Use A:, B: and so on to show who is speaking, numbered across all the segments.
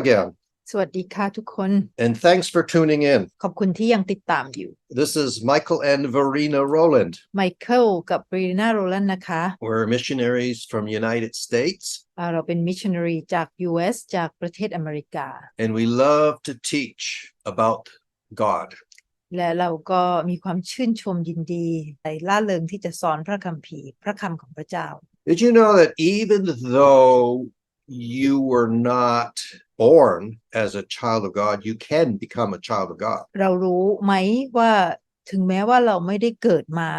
A: again,
B: สวัสดีค่ะทุกคน
A: and thanks for tuning in.
B: ขอบคุณที่ยังติดตามอยู่
A: This is Michael and Verena Roland.
B: ไมเคิลกับบรีนาโรลันนะคะ
A: We're missionaries from United States,
B: อ่าเราเป็นมิชชันนารีจาก US จากประเทศอเมริกา
A: and we love to teach about God.
B: และเราก็มีความชื่นชมยินดีในล่าเริงที่จะสอนพระคัมภีร์ พระคำของพระเจ้า
A: Did you know that even though you were not born as a child of God, you can become a child of God?
B: เรารู้ไหมว่าถึงแม้ว่าเราไม่ได้เกิดมา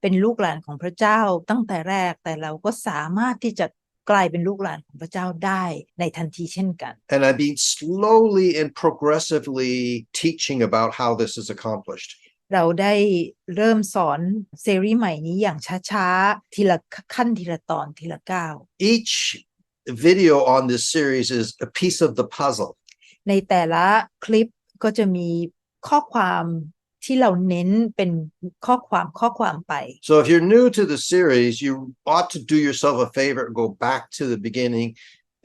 B: เป็นลูกหลานของพระเจ้าตั้งแต่แรกแต่เราก็สามารถที่จะกลายเป็นลูกหลานของพระเจ้าได้ในทันทีเช่นกัน
A: And I've been slowly and progressively teaching about how this is accomplished.
B: เราได้เริ่มสอนเซรีส์ใหม่นี้อย่างช้าๆ ทีละขั้นทีละตอนทีละก้าว
A: Each video on this series is a piece of the puzzle.
B: ในแต่ละคลิปก็จะมีข้อความที่เราเน้นเป็นข้อความข้อความไป
A: So if you're new to the series, you ought to do yourself a favor and go back to the beginning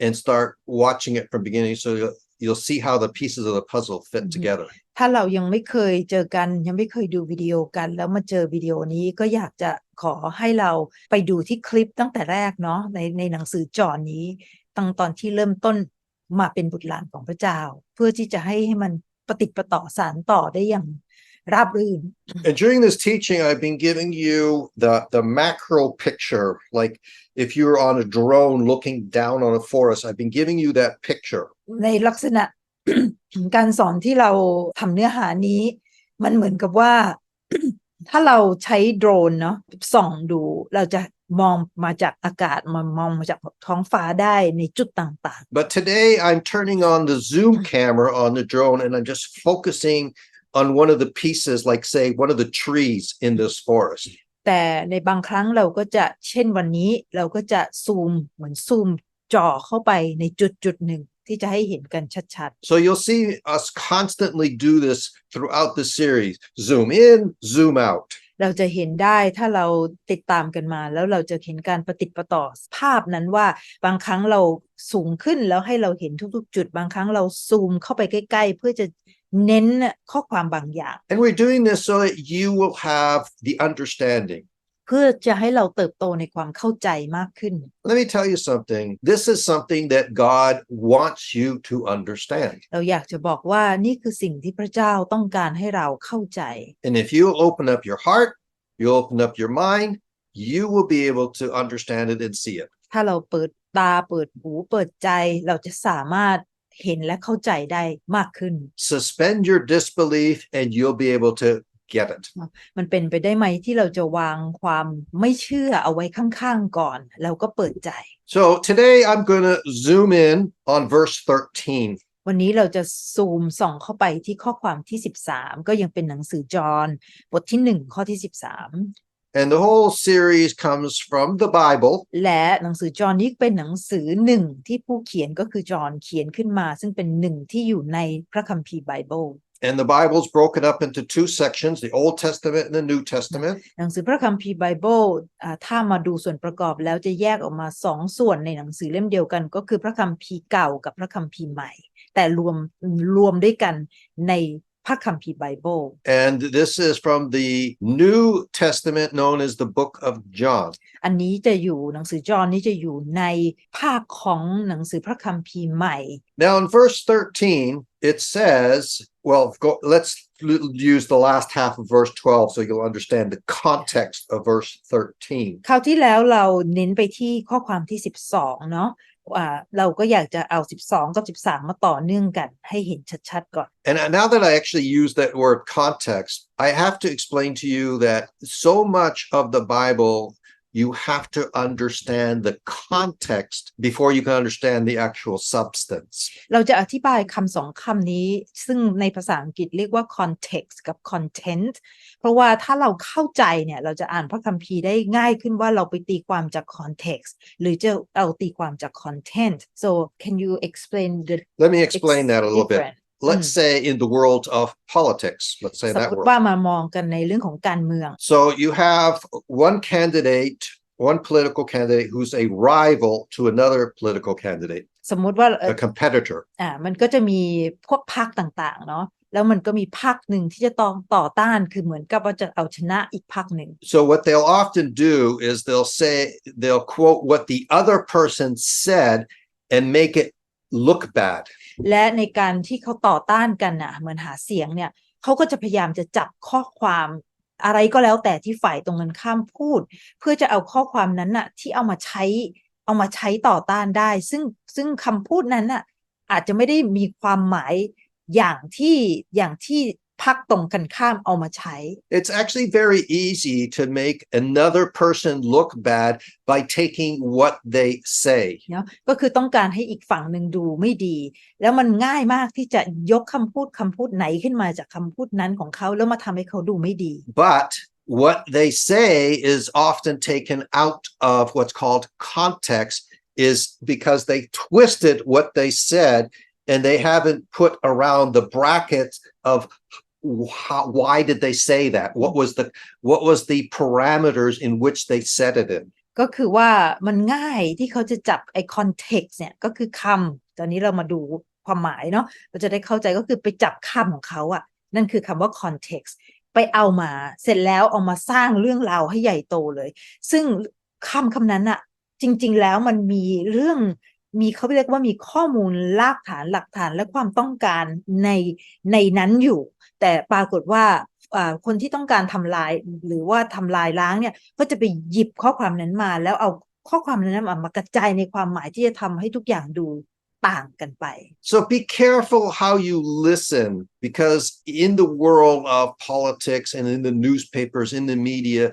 A: and start watching it from beginning so you'll, you'll see how the pieces of the puzzle fit
B: Mhm.
A: together.
B: ถ้าเรายังไม่เคยเจอกัน ยังไม่เคยดูวิดีโอกัน แล้วมาเจอวิดีโอนี้ก็อยากจะ ขอให้เราไปดูที่คลิปตั้งแต่แรกเนาะในในหนังสือจอนี้ตั้งตอนที่เริ่มต้นมาเป็นบุตรหลานของพระเจ้า เพื่อที่จะให้ให้มันปฏิดประต่อสารต่อได้อย่างราบรื่น
A: And during this teaching, I've been giving you the, the macro picture. Like if you were on a drone looking down on a forest, I've been giving you that picture.
B: ในลักษณะการสอนที่เราทำเนื้อหานี้ มันเหมือนกับว่า ถ้าเราใช้โดรนเนาะส่องดูเราจะมองมาจากอากาศมามองมาจากท้องฟ้าได้ในจุดต่าง
A: But today I'm turning on the zoom camera on the drone and I'm just focusing on one of the pieces, like say one of the trees in this forest.
B: ๆแต่ในบางครั้งเราก็จะเช่นวันนี้เราก็จะซูมเหมือนซูม จ่อเข้าไปในจุดจุดหนึ่งที่จะให้เห็นกันชัด
A: So you'll see us constantly do this throughout the series. Zoom in, zoom out.
B: ๆเราจะเห็นได้ถ้าเราติดตามกันมา แล้วเราจะเห็นการประติดประต่อภาพนั้นว่าบางครั้งเราสูงขึ้นแล้วให้เราเห็นทุกๆ จุด บางครั้งเราซูมเข้าไปใกล้ๆ เพื่อจะเน้นข้อความบางอย่าง
A: And we're doing this so that you will have the understanding.
B: เพื่อจะให้เราเติบโตในความเข้าใจมากขึ้น
A: Let me tell you something. This is something that God wants you to understand.
B: เราอยากจะบอกว่านี่คือสิ่งที่พระเจ้าต้องการให้เราเข้าใจ
A: And if you open up your heart, you open up your mind, you will be able to understand it and see it.
B: ถ้าเราเปิดตาเปิดหูเปิดใจเราจะสามารถเห็นและเข้าใจได้มากขึ้น
A: Suspend your disbelief and you'll be able to get it.
B: มันเป็นไปได้ไหมที่เราจะวางความไม่เชื่อเอาไว้ข้างๆก่อน แล้วก็เปิดใจ
A: So today I'm going to zoom in on verse 13.
B: วันนี้เราจะซูมส่องเข้าไปที่ข้อความที่ 13 ก็ยังเป็นหนังสือจอห์นบทที่ 1 ข้อที่ 13
A: And the whole series comes from the Bible.
B: และหนังสือจอห์นนี้เป็นหนังสือหนึ่งที่ผู้เขียนก็คือจอห์นเขียนขึ้นมา ซึ่งเป็นหนึ่งที่อยู่ในพระคัมภีร์ไบเบิล
A: And the Bible's broken up into two sections, the Old Testament and the New Testament.
B: หนังสือพระคัมภีร์ไบเบิลอ่าถ้ามาดูส่วนประกอบแล้วจะแยกออกมาสองส่วนในหนังสือเล่มเดียวกัน ก็คือพระคัมภีร์เก่ากับพระคัมภีร์ใหม่ แต่รวมรวมด้วยกันใน พระคัมภีร์ไบเบิล
A: And this is from the New Testament known as the book of John.
B: อันนี้จะอยู่หนังสือจอห์นนี้จะอยู่ในภาคของหนังสือพระคัมภีร์ใหม่
A: Now, in verse 13, it says, well, go, let's l- use the last half of verse 12 so you'll understand the context of verse 13.
B: คราวที่แล้วเราเน้นไปที่ข้อความที่ 12 เนาะอ่า เราก็อยากจะเอา 12 กับ 13 มาต่อเนื่องกันให้เห็นชัดๆก่อน
A: And now that I actually use that word context, I have to explain to you that so much of the Bible, you have to understand the context before you can understand the actual substance.
B: เราจะอธิบายคำสองคำนี้ ซึ่งในภาษาอังกฤษเรียกว่า context กับ content เพราะว่าถ้าเราเข้าใจเนี่ย เราจะอ่านพระคัมภีร์ได้ง่ายขึ้นว่าเราไปตีความจาก context หรือจะเอาตีความจาก content so can you explain the
A: Let me explain that a little bit.
B: difference
A: Let's say in the world of politics, let's say
B: สม
A: that
B: มติ
A: word.
B: ว่ามามองกันในเรื่องของการเมือง
A: So you have one candidate, one political candidate who's a rival to another political candidate.
B: สมมุติว่าเอ่อ
A: a competitor.
B: อ่ามันก็จะมีพวกพรรคต่างๆ เนาะแล้วมันก็มีพรรคหนึ่งที่จะต้องต่อต้านคือเหมือนกับว่าจะเอาชนะอีกพรรคหนึ่ง
A: So what they'll often do is they'll say they'll quote what the other person said and make it look bad.
B: และในการที่เขาต่อต้านกันน่ะเหมือนหาเสียงเนี่ยเขาก็จะพยายามจะจับข้อความอะไรก็แล้วแต่ที่ฝ่ายตรงกันข้ามพูด เพื่อจะเอาข้อความนั้นน่ะ ที่เอามาใช้เอามาใช้ต่อต้านได้ ซึ่งซึ่งคำพูดนั้นน่ะอาจจะไม่ได้มีความหมายอย่างที่อย่างที่ พักตรงกันข้ามเอามาใช้
A: It's actually very easy to make another person look bad by taking what they say.
B: เนาะก็คือต้องการให้อีกฝั่งหนึ่งดูไม่ดี แล้วมันง่ายมากที่จะยกคำพูดคำพูดไหนขึ้นมาจากคำพูดนั้นของเขาแล้วมาทำให้เขาดูไม่ดี
A: But what they say is often taken out of what's called context, is because they twisted what they said and they haven't put around the brackets of how, why did they say that? What was the what was the parameters in which they said it in?
B: ก็คือว่ามันง่ายที่เขาจะจับไอ้ context เนี่ยก็คือคำตอนนี้เรามาดูความหมายเนาะเราจะได้เข้าใจก็คือไปจับคำของเขาอะนั่นคือคำว่า context ไปเอามาเสร็จแล้วเอามาสร้างเรื่องราวให้ใหญ่โตเลย ซึ่งคำคำนั้นอะจริง ๆ แล้วมันมีเรื่อง มีเขาเรียกว่ามีข้อมูลรากฐานหลักฐานและความต้องการในในนั้นอยู่ แต่ปรากฏว่าคนที่ต้องการทำลายหรือว่าทำลายล้างเนี่ยก็จะไปหยิบข้อความนั้นมา แล้วเอาข้อความนั้นมากระจายในความหมายที่จะทำให้ทุกอย่างดูต่างกันไป
A: So be careful how you listen because in the world of politics and in the newspapers, in the media,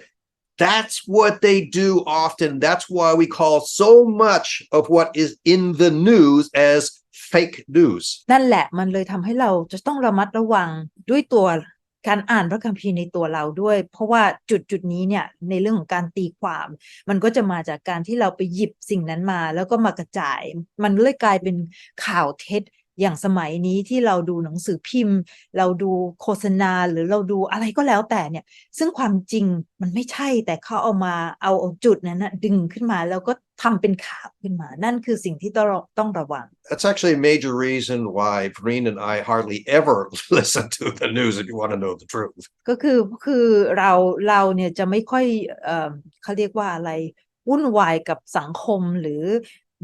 A: that's what they do often. That's why we call so much of what is in the news as fake news.
B: นั่นแหละมันเลยทำให้เราจะต้องระมัดระวังด้วยตัวการอ่านพระคัมภีร์ในตัวเราด้วย เพราะว่าจุดจุดนี้เนี่ยในเรื่องของการตีความ มันก็จะมาจากการที่เราไปหยิบสิ่งนั้นมา แล้วก็มากระจาย มันเลยกลายเป็นข่าวเท็จ อย่างสมัยนี้ที่เราดูหนังสือพิมพ์ เราดูโฆษณาหรือเราดูอะไรก็แล้วแต่เนี่ย ซึ่งความจริงมันไม่ใช่แต่เขาเอามาเอาเอาจุดนั้นนะดึงขึ้นมาแล้วก็ทำเป็นข่าวขึ้นมานั่นคือสิ่งที่ต้องต้องระวัง
A: That's actually a major reason why Vereen and I hardly ever listen to the news if you want to know the truth.
B: ก็คือคือเราเราเนี่ยจะไม่ค่อยเอ่อเขาเรียกว่าอะไรวุ่นวายกับสังคมหรือ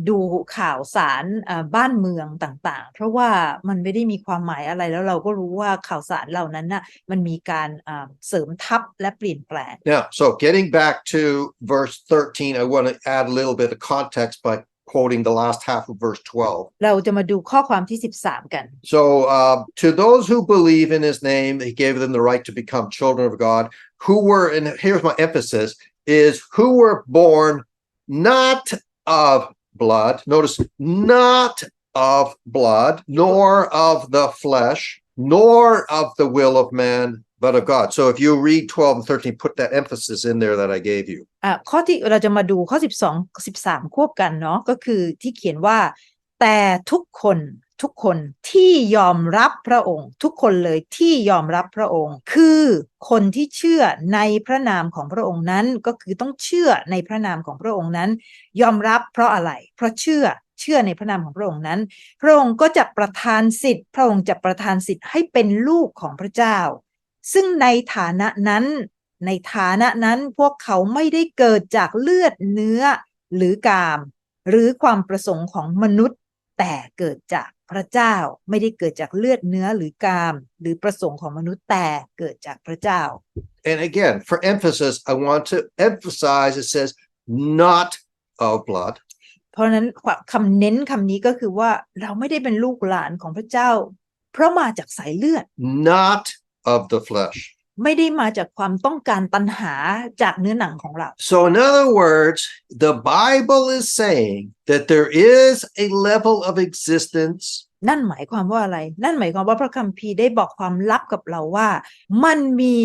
B: ดูข่าวสารเอ่อบ้านเมืองต่างๆ เพราะว่ามันไม่ได้มีความหมายอะไรแล้วเราก็รู้ว่าข่าวสารเหล่านั้นน่ะมันมีการอ่าเสริมทับและเปลี่ยนแปลง
A: Now, so getting back to verse 13, I want to add a little bit of context by quoting the last half of verse 12.
B: เราจะมาดูข้อความที่ 13 กัน
A: So, uh, to those who believe in his name, he gave them the right to become children of God, who were, and here's my emphasis, is who were born not of blood. Notice, not of blood, nor of the flesh, nor of the will of man, but of God. So, if you read 12 and 13, put that emphasis in there that I gave you.
B: อ่ะข้อที่เราจะมาดูข้อ 12 13 ควบกันเนาะก็คือที่เขียนว่า แต่ทุกคน ทุกคนที่ยอมรับพระองค์ ทุกคนเลยที่ยอมรับพระองค์ คือคนที่เชื่อในพระนามของพระองค์นั้นก็คือต้องเชื่อในพระนามของพระองค์นั้น ยอมรับเพราะอะไร เพราะเชื่อเชื่อในพระนามของพระองค์นั้น พระองค์ก็จะประทานสิทธิ์ พระองค์จะประทานสิทธิ์ให้เป็นลูกของพระเจ้า ซึ่งในฐานะนั้น ในฐานะนั้นพวกเขาไม่ได้เกิดจากเลือดเนื้อหรือกาม หรือความประสงค์ของมนุษย์แต่เกิดจาก พระเจ้าไม่ได้เกิดจากเลือดเนื้อหรือกาม หรือประสงค์ของมนุษย์แต่เกิดจากพระเจ้า
A: And again, for emphasis, I want to emphasize it says not of blood,
B: เพราะฉะนั้นความคำเน้นคำนี้ก็คือว่าเราไม่ได้เป็นลูกหลานของพระเจ้า เพราะมาจากสายเลือด
A: not of the flesh.
B: ไม่ได้มาจากความต้องการตัณหาจากเนื้อหนังของเรา
A: So, in other words, the Bible is saying that there is a level of existence
B: นั่นหมายความว่าอะไร นั่นหมายความว่าพระคัมภีร์ได้บอกความลับกับเราว่า มันมี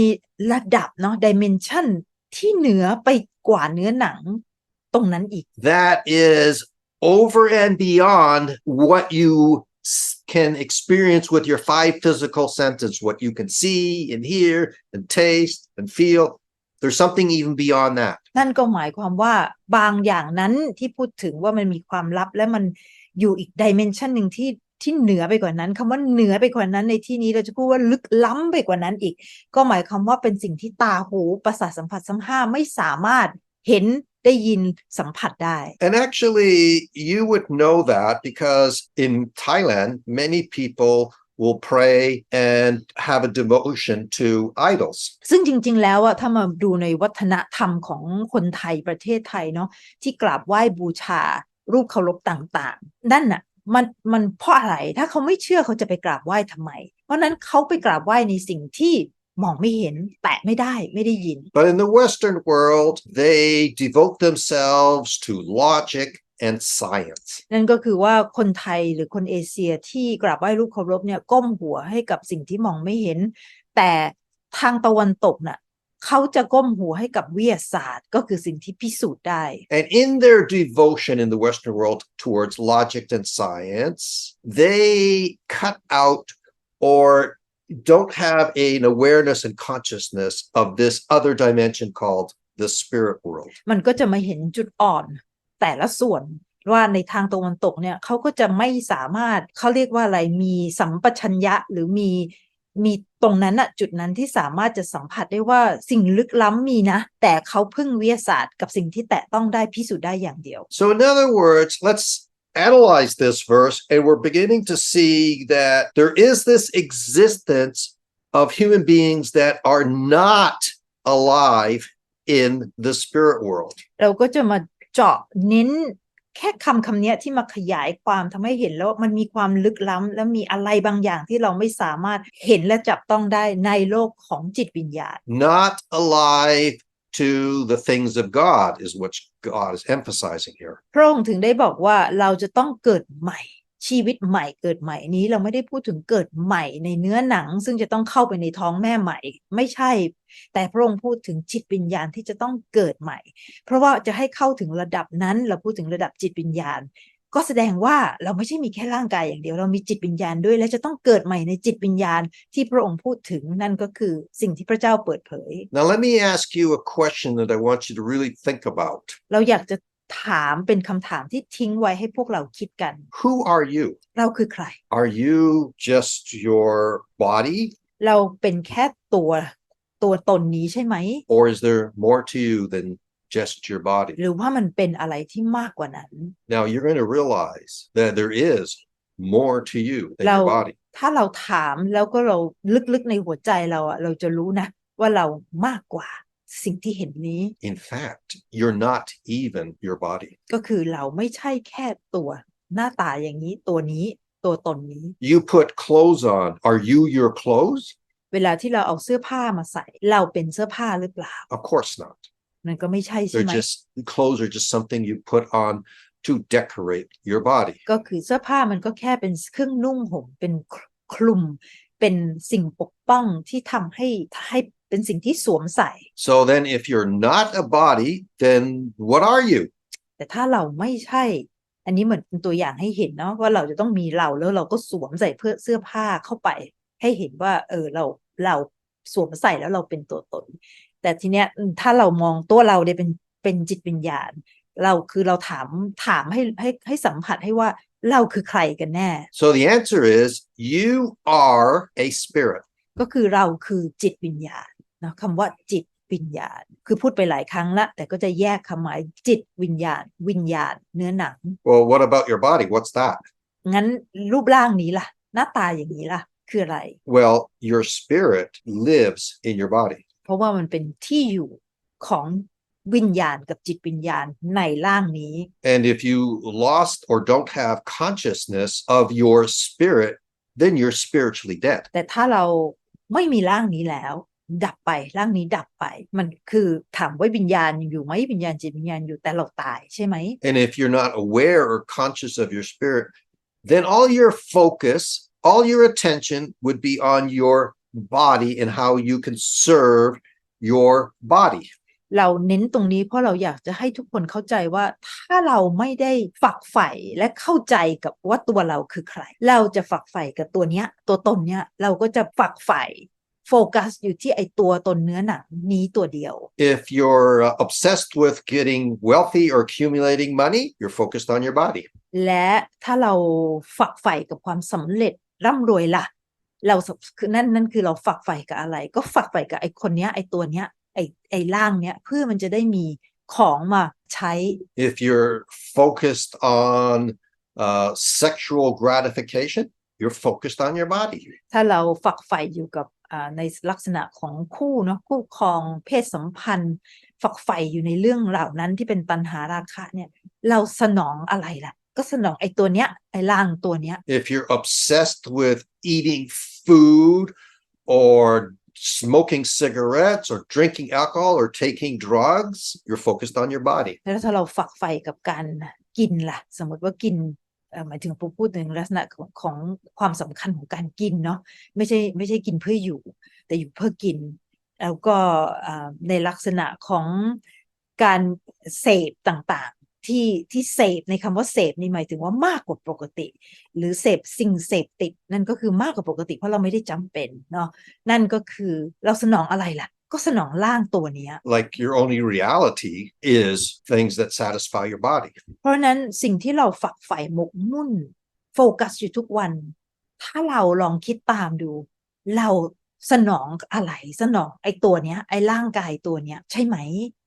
B: ระดับเนาะดิเมนชันที่เหนือไปกว่าเนื้อหนังตรงนั้นอีก
A: that is over and beyond what you s- can experience with your five physical senses what you can see and hear and taste and feel. There's something even beyond that.
B: นั่นก็หมายความว่าบางอย่างนั้นที่พูดถึงว่ามันมีความลับและมันอยู่อีกดิเมนชันหนึ่งที่ที่เหนือไปกว่านั้นคำว่าเหนือไปกว่านั้นในที่นี้เราจะพูดว่าลึกล้ำไปกว่านั้นอีก ก็หมายความว่าเป็นสิ่งที่ตาหูประสาทสัมผัสสัมห้าไม่สามารถเห็น ได้ยินสัมผัสได้
A: And actually, you would know that because in Thailand, many people will pray and have a devotion to idols.
B: ซึ่งจริง ๆ แล้วอะถ้ามาดูในวัฒนธรรมของคนไทยประเทศไทยเนาะที่กราบไหว้บูชารูปเคารพต่างๆ นั่นน่ะมันมันเพราะอะไรถ้าเขาไม่เชื่อเขาจะไปกราบไหว้ทำไม เพราะนั้นเขาไปกราบไหว้ในสิ่งที่ มองไม่เห็นแตะไม่ได้ไม่ได้ยิน
A: But in the Western world, they devote themselves to logic and science.
B: นั่นก็คือว่าคนไทยหรือคนเอเชียที่กราบไหว้รูปเคารพเนี่ยก้มหัวให้กับสิ่งที่มองไม่เห็น แต่ทางตะวันตกน่ะเขาจะก้มหัวให้กับวิทยาศาสตร์ก็คือสิ่งที่พิสูจน์ได้
A: And in their devotion in the Western world towards logic and science, they cut out or don't have an awareness and consciousness of this other dimension called the spirit world.
B: มันก็จะมาเห็นจุดอ่อนแต่ละส่วนว่าในทางตะวันตกเนี่ยเขาก็จะไม่สามารถเขาเรียกว่าอะไรมีสัมปชัญญะหรือมีมีตรงนั้นอะจุดนั้นที่สามารถจะสัมผัสได้ว่าสิ่งลึกล้ำมีนะ แต่เขาพึ่งวิทยาศาสตร์กับสิ่งที่แตะต้องได้พิสูจน์ได้อย่างเดียว
A: So, in other words, let's analyze this verse, and we're beginning to see that there is this existence of human beings that are not alive in the spirit world.
B: เราก็จะมาเจาะเน้นแค่คำคำเนี้ยที่มาขยายความทำให้เห็นแล้วว่ามันมีความลึกล้ำและมีอะไรบางอย่างที่เราไม่สามารถเห็นและจับต้องได้ในโลกของจิตวิญญาณ
A: Not alive to the things of God, is what God is emphasizing here.
B: พระองค์ถึงได้บอกว่าเราจะต้องเกิดใหม่ชีวิตใหม่เกิดใหม่นี้เราไม่ได้พูดถึงเกิดใหม่ในเนื้อหนัง ซึ่งจะต้องเข้าไปในท้องแม่ใหม่ ไม่ใช่ แต่พระองค์พูดถึงจิตวิญญาณที่จะต้องเกิดใหม่ เพราะว่าจะให้เข้าถึงระดับนั้นเราพูดถึงระดับจิตวิญญาณ ก็แสดงว่าเราไม่ใช่มีแค่ร่างกายอย่างเดียว เรามีจิตวิญญาณด้วย และจะต้องเกิดใหม่ในจิตวิญญาณที่พระองค์พูดถึงนั่นก็คือสิ่งที่พระเจ้าเปิดเผย
A: Now, let me ask you a question that I want you to really think about.
B: เราอยากจะถามเป็นคำถามที่ทิ้งไว้ให้พวกเราคิดกัน
A: Who are you?
B: เราคือใคร
A: Are you just your body,
B: เราเป็นแค่ตัวตัวตนนี้ใช่ไหม
A: or is there more to you than just your body?
B: หรือว่ามันเป็นอะไรที่มากกว่านั้น
A: Now, you're going to realize that there is more to you than
B: เรา
A: your body.
B: ถ้าเราถามแล้วก็เราลึกๆในหัวใจเราอะเราจะรู้นะ ว่าเรามากกว่าสิ่งที่เห็นนี้
A: In fact, you're not even your body.
B: ก็คือเราไม่ใช่แค่ตัว หน้าตาอย่างนี้ตัวนี้ตัวตนนี้
A: You put clothes on. Are you your clothes?
B: เวลาที่เราเอาเสื้อผ้ามาใส่ เราเป็นเสื้อผ้าหรือเปล่า
A: Of course not.
B: มันก็ไม่ใช่ใช่
A: They're
B: ไหม
A: just clothes are just something you put on to decorate your body.
B: ก็คือเสื้อผ้ามันก็แค่เป็นเครื่องนุ่งห่มเป็นคลุม เป็นสิ่งปกป้องที่ทำให้ให้เป็นสิ่งที่สวมใส่
A: So then, if you're not a body, then what are you?
B: แต่ถ้าเราไม่ใช่ อันนี้เหมือนเป็นตัวอย่างให้เห็นเนาะว่าเราจะต้องมีเราแล้วเราก็สวมใส่เพื่อเสื้อผ้าเข้าไป ให้เห็นว่า เออเราเราสวมใส่แล้วเราเป็นตัวตน แต่ทีเนี้ยถ้าเรามองตัวเราเนี่ยเป็นเป็นจิตวิญญาณ เราคือเราถามถามให้ให้ให้สัมผัสให้ว่าเราคือใครกันแน่
A: So the answer is you are a spirit.
B: ก็คือเราคือจิตวิญญาณนะคำว่าจิตวิญญาณ คือพูดไปหลายครั้งละแต่ก็จะแยกคำหมายจิตวิญญาณ วิญญาณ เนื้อหนัง
A: Well, what about your body? What's that?
B: งั้นรูปร่างนี้ล่ะ หน้าตาอย่างนี้ล่ะ คืออะไร
A: Well, your spirit lives in your body.
B: เพราะว่ามันเป็นที่อยู่ของวิญญาณกับจิตวิญญาณในร่างนี้
A: And if you lost or don't have consciousness of your spirit, then you're spiritually dead.
B: แต่ถ้าเราไม่มีร่างนี้แล้ว ดับไปร่างนี้ดับไป มันคือถามว่าวิญญาณยังอยู่ไหมวิญญาณจิตวิญญาณอยู่แต่เราตายใช่ไหม
A: And if you're not aware or conscious of your spirit, then all your focus, all your attention would be on your body and how you can serve your body.
B: เราเน้นตรงนี้เพราะเราอยากจะให้ทุกคนเข้าใจว่าถ้าเราไม่ได้ฝักใฝ่และเข้าใจกับว่าตัวเราคือใคร เราจะฝักใฝ่กับตัวเนี้ย ตัวตนเนี้ยเราก็จะฝักใฝ่โฟกัสอยู่ที่ไอตัวตนเนื้อหนังนี้ตัวเดียว
A: If you're uh, obsessed with getting wealthy or accumulating money, you're focused on your body.
B: และถ้าเราฝักใฝ่กับความสำเร็จร่ำรวยล่ะ เราสคือนั่นนั่นคือเราฝักใฝ่กับอะไร ก็ฝักใฝ่กับไอ้คนเนี้ยไอ้ตัวเนี้ยไอ้ไอ้ร่างเนี้ยเพื่อมันจะได้มีของมาใช้
A: If you're focused on uh, sexual gratification, you're focused on your body.
B: ถ้าเราฝักใฝ่อยู่กับอ่าในลักษณะของคู่เนาะคู่ครองเพศสัมพันธ์ ฝักใฝ่อยู่ในเรื่องเหล่านั้นที่เป็นตัณหาราคะเนี่ยเราสนองอะไรล่ะ ก็สนองไอ้ตัวเนี้ยไอ้ร่างตัวเนี้ย
A: If you're obsessed with eating food or smoking cigarettes or drinking alcohol or taking drugs, you're focused on your body.
B: แล้วถ้าเราฝักใฝ่กับการกินล่ะ สมมติว่ากินเอ่อหมายถึงผมพูดถึงลักษณะของของความสำคัญของการกินเนาะไม่ใช่ไม่ใช่กินเพื่ออยู่ แต่อยู่เพื่อกิน แล้วก็อ่าในลักษณะของการเสพต่าง ที่ที่เสพในคำว่าเสพนี่หมายถึงว่ามากกว่าปกติ หรือเสพสิ่งเสพติดนั่นก็คือมากกว่าปกติเพราะเราไม่ได้จำเป็นเนาะนั่นก็คือเราสนองอะไรล่ะ ก็สนองร่างตัวเนี้ย
A: Like your only reality is things that satisfy your body.
B: เพราะฉะนั้นสิ่งที่เราฝักใฝ่หมกมุ่น โฟกัสอยู่ทุกวัน ถ้าเราลองคิดตามดู เรา สนองอะไรสนองไอ้ตัวเนี้ยไอ้ร่างกายตัวเนี้ยใช่ไหม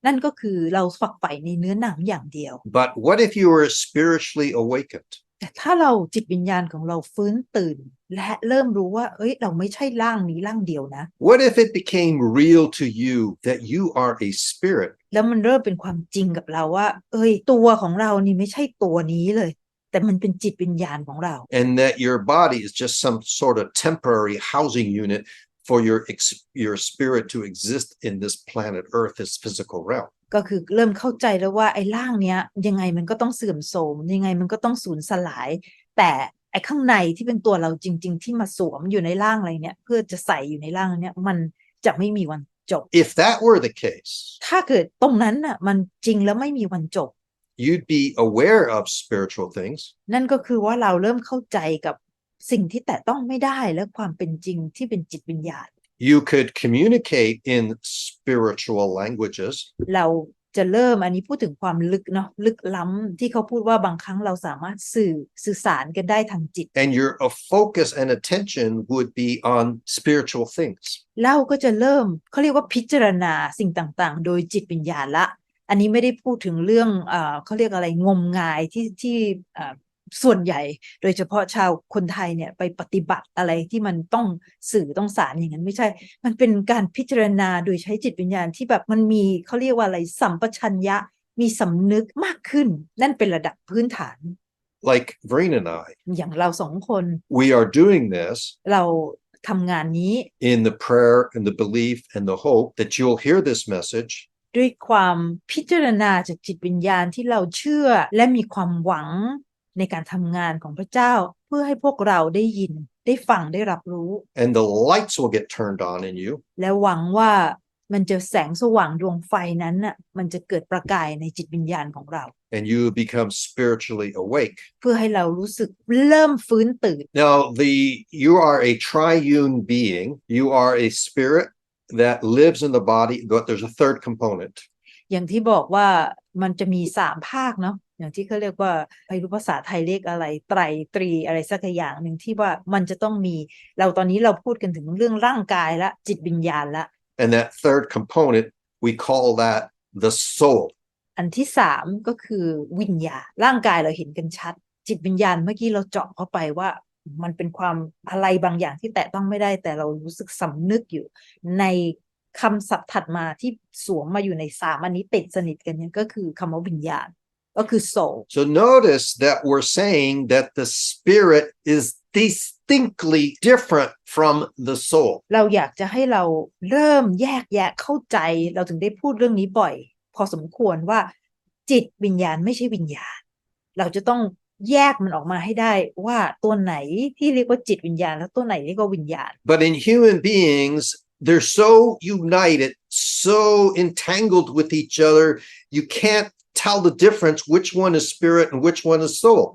B: นั่นก็คือเราฝักใฝ่ในเนื้อหนังอย่างเดียว
A: But what if you were spiritually awakened?
B: แต่ถ้าเราจิตวิญญาณของเราฟื้นตื่น และเริ่มรู้ว่า เอ้ย เราไม่ใช่ร่างนี้ร่างเดียวนะ
A: What if it became real to you that you are a spirit?
B: แล้วมันเริ่มเป็นความจริงกับเราว่า เอ้ย ตัวของเรานี่ไม่ใช่ตัวนี้เลย แต่มันเป็นจิตวิญญาณของเรา
A: and that your body is just some sort of temporary housing unit for your ex- your spirit to exist in this planet earth this physical realm
B: ก็คือเริ่มเข้าใจแล้วว่าไอ้ร่างเนี้ยยังไงมันก็ต้องเสื่อมโทรมยังไงมันก็ต้องสูญสลาย แต่ไอ้ข้างในที่เป็นตัวเราจริง ๆ ที่มาสวมอยู่ในร่างอะไรเนี่ยเพื่อจะใส่อยู่ในร่างเนี้ยมันจะไม่มีวันจบ
A: if that were the case
B: ถ้าเกิดตรงนั้นน่ะมันจริงแล้วไม่มีวันจบ
A: you'd be aware of spiritual things
B: นั่นก็คือว่าเราเริ่มเข้าใจกับ สิ่งที่แตะต้องไม่ได้และความเป็นจริงที่เป็นจิตวิญญาณ
A: you could communicate in spiritual languages
B: เราจะเริ่มอันนี้พูดถึงความลึกเนาะลึกล้ำที่เขาพูดว่าบางครั้งเราสามารถสื่อสื่อสารกันได้ทางจิต
A: and your uh, focus and attention would be on spiritual things
B: เราก็จะเริ่มเขาเรียกว่าพิจารณาสิ่งต่างๆ โดยจิตวิญญาณละ อันนี้ไม่ได้พูดถึงเรื่องเอ่อเขาเรียกอะไรงมงายที่ที่เอ่อ ส่วนใหญ่ โดยเฉพาะชาวคนไทยเนี่ยไปปฏิบัติอะไรที่มันต้องสื่อต้องสารอย่างนั้นไม่ใช่ มันเป็นการพิจารณาโดยใช้จิตวิญญาณที่แบบมันมีเขาเรียกว่าอะไรสัมปชัญญะมีสำนึกมากขึ้น นั่นเป็นระดับพื้นฐาน
A: like Verena and I
B: อย่างเราสองคน
A: we are doing this
B: เราทำงานนี้
A: in the prayer and the belief and the hope that you'll hear this message
B: ด้วยความพิจารณาจากจิตวิญญาณที่เราเชื่อและมีความหวัง ในการทำงานของพระเจ้าเพื่อให้พวกเราได้ยินได้ฟังได้รับรู้
A: and the lights will get turned on in you
B: และหวังว่ามันจะแสงสว่างดวงไฟนั้นน่ะมันจะเกิดประกายในจิตวิญญาณของเรา
A: and you become spiritually awake
B: เพื่อให้เรารู้สึกเริ่มฟื้นตื่น
A: now the you are a triune being you are a spirit that lives in the body but there's a third component
B: อย่างที่บอกว่ามันจะมีสามภาคเนาะ อย่างที่เขาเรียกว่าไม่รู้ภาษาไทยเรียกอะไรไตรตรีอะไรสักอย่างหนึ่งที่ว่ามันจะต้องมีเราตอนนี้เราพูดกันถึงเรื่องร่างกายละจิตวิญญาณละ
A: and that third component we call that the soul
B: อันที่สามก็คือวิญญาณร่างกายเราเห็นกันชัด จิตวิญญาณเมื่อกี้เราเจาะเข้าไปว่ามันเป็นความอะไรบางอย่างที่แตะต้องไม่ได้แต่เรารู้สึกสำนึกอยู่ ในคำศัพท์ถัดมาที่สวมมาอยู่ในสามอันนี้ติดสนิทกันเนี่ยก็คือคำว่าวิญญาณ ก็คือ soul
A: so notice that we're saying that the spirit is distinctly different from the soul
B: เราอยากจะให้เราเริ่มแยกแยะเข้าใจ เราถึงได้พูดเรื่องนี้บ่อย พอสมควรว่าจิตวิญญาณไม่ใช่วิญญาณ เราจะต้องแยกมันออกมาให้ได้ว่าตัวไหนที่เรียกว่าจิตวิญญาณ แล้วตัวไหนเรียกว่าวิญญาณ
A: But in human beings, they're so united, so entangled with each other, you can't tell the difference which one is spirit and which one is soul.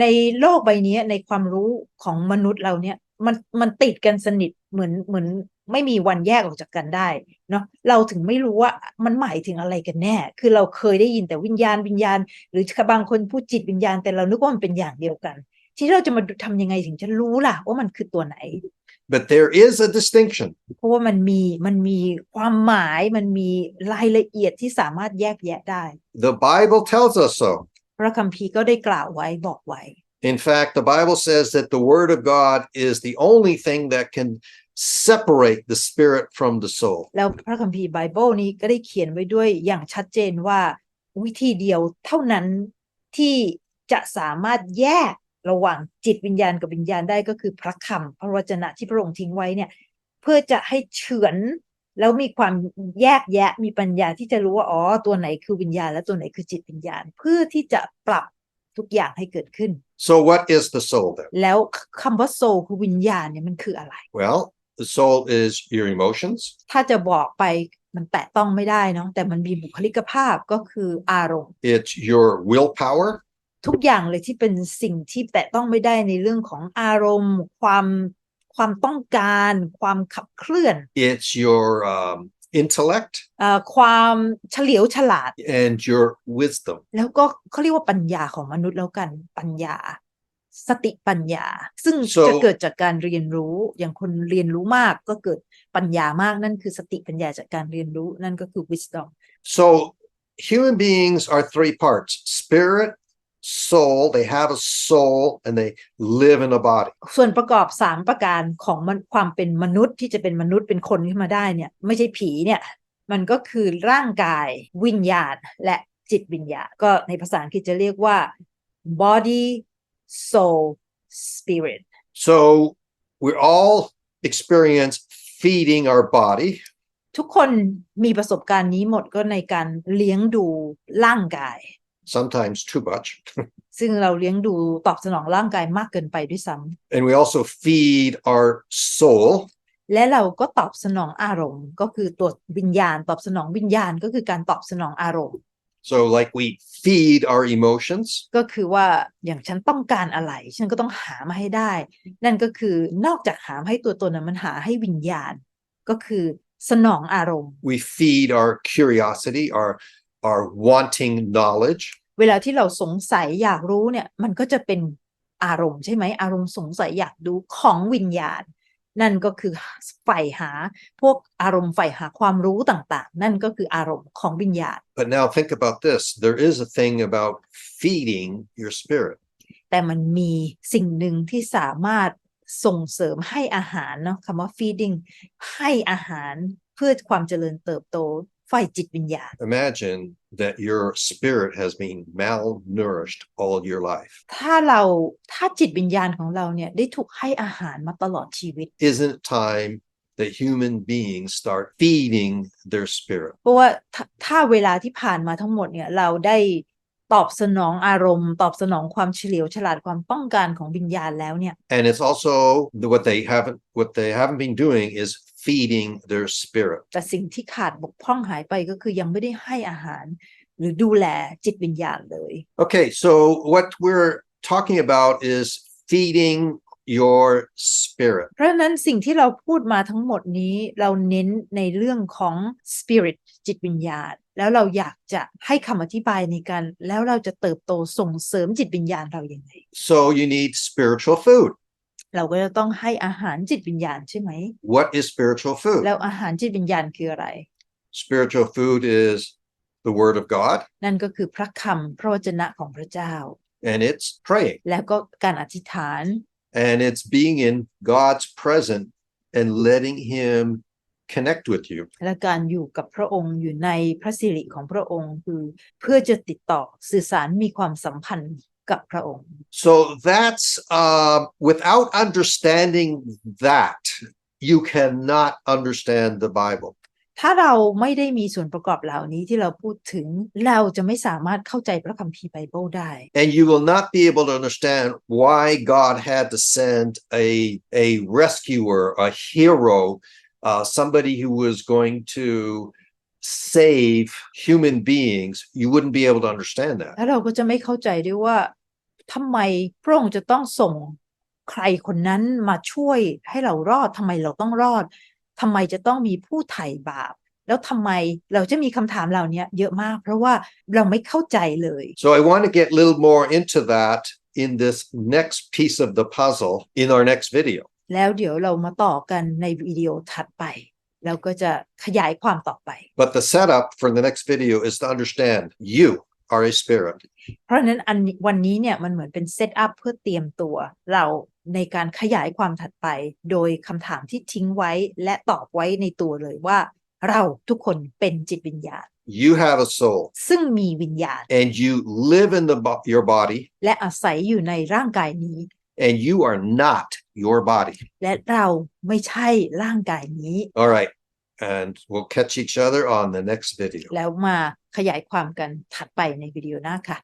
B: ในโลกใบนี้ในความรู้ของมนุษย์เราเนี่ยมันมันติดกันสนิทเหมือนเหมือนไม่มีวันแยกออกจากกันได้เนาะเราถึงไม่รู้ว่ามันหมายถึงอะไรกันแน่ คือเราเคยได้ยินแต่วิญญาณวิญญาณ หรือบางคนพูดจิตวิญญาณแต่เรานึกว่ามันเป็นอย่างเดียวกัน ที่เราจะมาทำยังไงถึงจะรู้ล่ะว่ามันคือตัวไหน
A: But there is a distinction.
B: เพราะว่ามันมีมันมีความหมายมันมีรายละเอียดที่สามารถแยกแยะได้
A: The Bible tells us so.
B: พระคัมภีร์ก็ได้กล่าวไว้บอกไว้
A: In fact, the Bible says that the Word of God is the only thing that can separate the spirit from the soul.
B: แล้วพระคัมภีร์ไบเบิลนี้ก็ได้เขียนไว้ด้วยอย่างชัดเจนว่า วิธีเดียวเท่านั้นที่จะสามารถแยก ระหว่างจิตวิญญาณกับวิญญาณได้ก็คือพระคำพระวจนะที่พระองค์ทิ้งไว้เนี่ยเพื่อจะให้เฉือนแล้วมีความแยกแยะมีปัญญาที่จะรู้ว่าอ๋อตัวไหนคือวิญญาณและตัวไหนคือจิตวิญญาณ เพื่อที่จะปรับทุกอย่างให้เกิดขึ้น
A: So, what is the soul then?
B: แล้วคำว่าโซลคือวิญญาณเนี่ยมันคืออะไร
A: Well, the soul is your emotions,
B: ถ้าจะบอกไปมันแตะต้องไม่ได้เนาะแต่มันมีบุคลิกภาพก็คืออารมณ์
A: it's your willpower,
B: ทุกอย่างเลยที่เป็นสิ่งที่แตะต้องไม่ได้ในเรื่องของอารมณ์ ความความต้องการ ความขับเคลื่อน
A: it's your um, intellect,
B: เอ่อความเฉลียวฉลาด
A: and your wisdom.
B: แล้วก็เขาเรียกว่าปัญญาของมนุษย์แล้วกันปัญญา สติปัญญา ซึ่ง
A: So-
B: จะเกิดจากการเรียนรู้อย่างคนเรียนรู้มากก็เกิดปัญญามากนั่นคือสติปัญญาจากการเรียนรู้นั่นก็คือ wisdom
A: So, human beings are three parts spirit, soul, they have a soul, and they live in a body.
B: ส่วนประกอบสามประการของมันความเป็นมนุษย์ที่จะเป็นมนุษย์เป็นคนขึ้นมาได้เนี่ยไม่ใช่ผีเนี่ยมันก็คือร่างกายวิญญาณและจิตวิญญาณก็ในภาษาอังกฤษจะเรียกว่า body soul spirit
A: So, we all experience feeding our body,
B: ทุกคนมีประสบการณ์นี้หมดก็ในการเลี้ยงดูร่างกาย
A: sometimes too much.
B: ซึ่งเราเลี้ยงดูตอบสนองร่างกายมากเกินไปด้วยซ้
A: And we also feed our soul. ำ
B: และเราก็ตอบสนองอารมณ์ ก็คือตัววิญญาณตอบสนองวิญญาณก็คือการตอบสนองอารมณ์
A: So, like we feed our emotions,
B: ก็คือว่าอย่างฉันต้องการอะไร ฉันก็ต้องหามาให้ได้ นั่นก็คือนอกจากหามาให้ตัวตนนะมันหาให้วิญญาณ ก็คือสนองอารมณ์
A: we feed our curiosity, our our wanting knowledge.
B: เวลาที่เราสงสัยอยากรู้เนี่ย มันก็จะเป็นอารมณ์ใช่ไหมอารมณ์สงสัยอยากดูของวิญญาณ นั่นก็คือใฝ่หาพวกอารมณ์ใฝ่หาความรู้ต่างๆ นั่นก็คืออารมณ์ของวิญญาณ
A: But now think about this there is a thing about feeding your spirit.
B: แต่มันมีสิ่งหนึ่งที่สามารถส่งเสริมให้อาหารเนาะคำว่า feeding ให้อาหารเพื่อความเจริญเติบโต ฝ่ายจิตวิญญาณ
A: Imagine that your spirit has been malnourished all your life.
B: ถ้าเราถ้าจิตวิญญาณของเราเนี่ยได้ถูกให้อาหารมาตลอดชีวิต
A: Isn't it time that human beings start feeding their spirit?
B: เพราะว่าถ้าถ้าเวลาที่ผ่านมาทั้งหมดเนี่ยเราได้ตอบสนองอารมณ์ ตอบสนองความเฉลียวฉลาดความต้องการของวิญญาณแล้วเนี่ย
A: And it's also the- what they haven't what they haven't been doing is feeding their spirit.
B: แต่สิ่งที่ขาดบกพร่องหายไปก็คือยังไม่ได้ให้อาหาร หรือดูแลจิตวิญญาณเลย
A: Okay, so what we're talking about is feeding your spirit.
B: เพราะฉะนั้นสิ่งที่เราพูดมาทั้งหมดนี้เราเน้นในเรื่องของ spirit จิตวิญญาณ แล้วเราอยากจะให้คำอธิบายในการแล้วเราจะเติบโตส่งเสริมจิตวิญญาณเราอย่างไร
A: So you need spiritual food.
B: เราก็จะต้องให้อาหารจิตวิญญาณใช่ไหม
A: What is spiritual food?
B: แล้วอาหารจิตวิญญาณคืออะไร
A: Spiritual food is the word of God
B: นั่นก็คือพระคำพระวจนะของพระเจ้า
A: and it's praying
B: แล้วก็การอธิษฐาน
A: and it's being in God's presence and letting him connect with you.
B: และการอยู่กับพระองค์อยู่ในพระสิริของพระองค์คือเพื่อจะติดต่อสื่อสารมีความสัมพันธ์ กับพระองค์
A: So that's um, without understanding that, you cannot understand the Bible.
B: ถ้าเราไม่ได้มีส่วนประกอบเหล่านี้ที่เราพูดถึง เราจะไม่สามารถเข้าใจพระคัมภีร์ไบเบิลได้
A: And you will not be able to understand why God had to send a, a rescuer, a hero, uh, somebody who was going to save human beings. You wouldn't be able to understand that.
B: แล้วเราก็จะไม่เข้าใจด้วยว่า ทำไมพระองค์จะต้องส่งใครคนนั้นมาช่วยให้เรารอดทำไมเราต้องรอดทำไมจะต้องมีผู้ไถ่บาป แล้วทำไมเราจะมีคำถามเหล่านี้เยอะมาก เพราะว่าเราไม่เข้าใจเลย
A: So I want to get a little more into that in this next piece of the puzzle in our next video.
B: แล้วเดี๋ยวเรามาต่อกันในวิดีโอถัดไปแล้วก็จะขยายความต่อไป
A: But the setup for the next video is to understand you are a spirit.
B: เพราะฉะนั้นอันวันนี้เนี่ยมันเหมือนเป็นเซตอัพเพื่อเตรียมตัว เราในการขยายความถัดไป โดยคำถามที่ทิ้งไว้และตอบไว้ในตัวเลยว่า เราทุกคนเป็นจิตวิญญาณ
A: You have a soul
B: ซึ่งมีวิญญาณ
A: and you live in the bo- your body
B: และอาศัยอยู่ในร่างกายนี้
A: and you are not your body.
B: และเราไม่ใช่ร่างกายนี้
A: All right. And we'll catch each other on the next video.
B: แล้วมาขยายความกันถัดไปในวิดีโอหน้าค่ะ